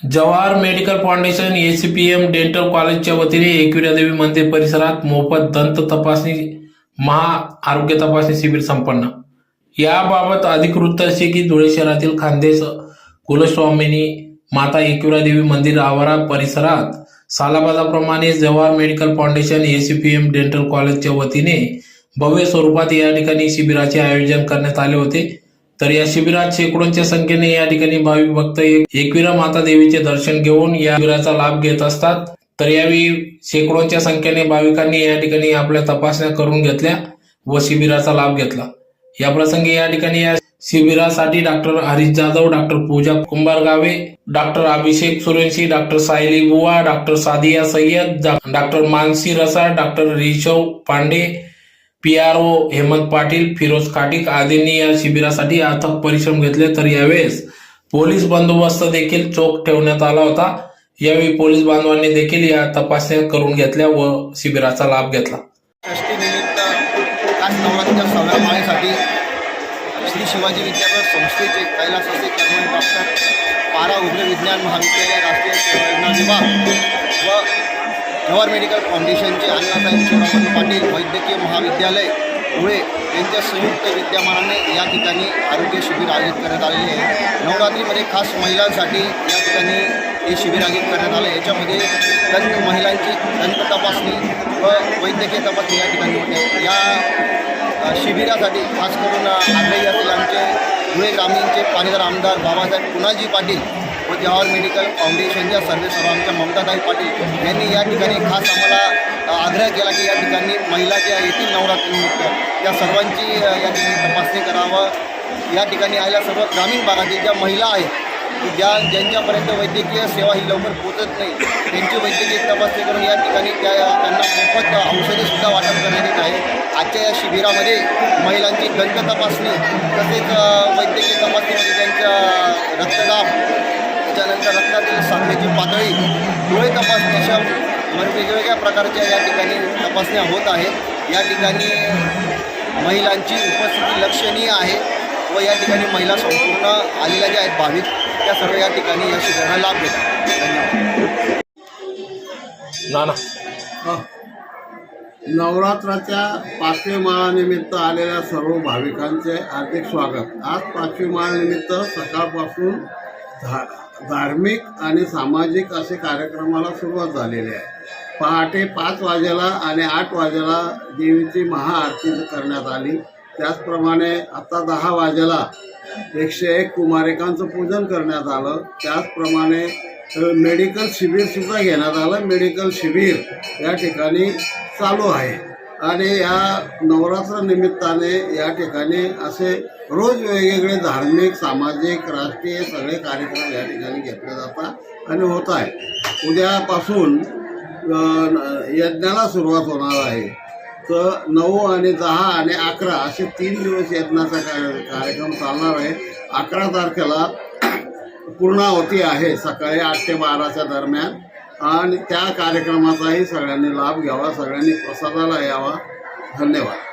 Jawahar medical foundation ACPM dental कॉलेजच्या वतीने एकविरादेवी मंदिर परिसरात मोफत दंत तपासणी महा आरोग्य तपासणी शिबिर संपन्न. याबाबत अधिक वृत्त असे की धुळे शहरातील खानदेश कुलस्वामिनी माता एकविरादेवी मंदिर आवारा परिसरात सालाबादाप्रमाणे Jawahar medical foundation ACPM dental कॉलेजच्या वतीने भव्य स्वरूपात या ठिकाणी शिबिराचे आयोजन करण्यात आले होते. तर या शिबिरात शेकडोंच्या संख्येने या ठिकाणी भाविक भक्त एकविरा माता देवीचे दर्शन घेऊन या शिबिराचा लाभ घेत असतात. तर यावेळी शेकडोंच्या संख्येने भाविकांनी या ठिकाणी आपल्या तपासण्या करून घेतल्या व शिबिराचा लाभ घेतला. या प्रसंगी या ठिकाणी या शिबिरासाठी डॉक्टर हरीश जाधव डॉक्टर पूजा कुंभार गावे doctor Abhishek सुरेंशी doctor Sayali Buva doctor Sadiya Sayyed doctor Mansi रसा doctor Rishav Pande P R O Hemant Patil Firoz काटिक आदींनी या शिबिरासाठी अथक परिश्रम घेतले. तर यावेळेस पोलीस बंदोबस्त देखील चोख ठेवण्यात आला होता. यावेळी पोलीस बांधवांनी देखील या तपासण्या करून घेतल्या व शिबिराचा लाभ घेतला. षष्टीनिमित्त खास माळेसाठी श्री शिवाजी विद्यापीठ संस्थेचे कैलासाचे कर्मण डॉक्टर पारा उग्र विज्ञान महाविद्यालय राष्ट्रीय विभाग व जवाहर मेडिकल फाउंडेशनचे अण्णासाहेब शिवरामन पाटील वैद्यकीय महाविद्यालय धुळे यांच्या संयुक्त विद्यमानाने या ठिकाणी आरोग्य शिबिर आयोजित करण्यात आलेले आहे. नवरात्रीमध्ये खास महिलांसाठी या ठिकाणी हे शिबिर आयोजित करण्यात आलं. याच्यामध्ये दंत महिलांची दंत तपासणी व वैद्यकीय तपासणी या ठिकाणी होते. या शिबिरासाठी खास करून आग्रही असतील आमचे धुळे ग्रामीणचे पाणीदार आमदार बाबासाहेब पुनाजी पाटील व जवाहर मेडिकल फाउंडेशनच्या सर्वे सर्वांच्या ममताताई पाटील यांनी या ठिकाणी खास आम्हाला आग्रह केला की या ठिकाणी महिला ज्या येतील नवरात्रीनिमित्त या सर्वांची या ठिकाणी तपासणी करावं. या ठिकाणी आलेल्या सर्व ग्रामीण भागातील ज्या महिला आहेत की ज्या ज्यांच्यापर्यंत वैद्यकीय सेवा ही लवकर पोचत नाही त्यांची वैद्यकीय तपासणी करून या ठिकाणी त्या त्यांना मोफत औषधेसुद्धा वाटप करण्यात येत आहे. आजच्या या शिबिरामध्ये महिलांची दंत तपासणी तसेच वैद्यकीय पातळी डोळे तपासणी अशा म्हणजे वेगवेगळ्या प्रकारच्या या ठिकाणी तपासण्या होत आहेत. या ठिकाणी महिलांची उपस्थिती लक्षणीय आहे व या ठिकाणी महिला संपूर्ण आलेल्या ज्या आहेत भाविक त्या सर्व या ठिकाणी या शिबिराला लाभ घेतात. धन्यवाद. नाना. नवरात्राच्या पाचवी माळानिमित्त आलेल्या सर्व भाविकांचे हार्दिक स्वागत. आज पाचवी माळानिमित्त सकाळपासून धा धार्मिक आणि सामाजिक असे कार्यक्रमाला सुरुवात झालेली आहे. पहाटे पाच वाजेला आणि आठ वाजेला देवीची महाआरती करण्यात आली. त्याचप्रमाणे आता दहा वाजेला एकशे एक कुमारिकांचं पूजन करण्यात आलं. त्याचप्रमाणे मेडिकल शिबिरसुद्धा घेण्यात आलं. मेडिकल शिबिर या ठिकाणी चालू आहे. आणि या नवरात्र निमित्ताने या ठिकाणी असे रोज वेगवेगळे धार्मिक सामाजिक राजकीय सगळे कार्यक्रम या ठिकाणी घेतले जातात आणि होत आहे उद्यापासून यज्ञाला सुरुवात होणार आहे. तर नऊ आणि दहा आणि अकरा असे तीन दिवस यज्ञाचा कार्य- कार्यक्रम चालणार आहे. अकरा तारखेला पूर्णावती आहे सकाळी आठ ते बाराच्या दरम्यान. आणि त्या कार्यक्रमाचाही सगळ्यांनी लाभ घ्यावा सगळ्यांनी प्रसादाला यावा. धन्यवाद.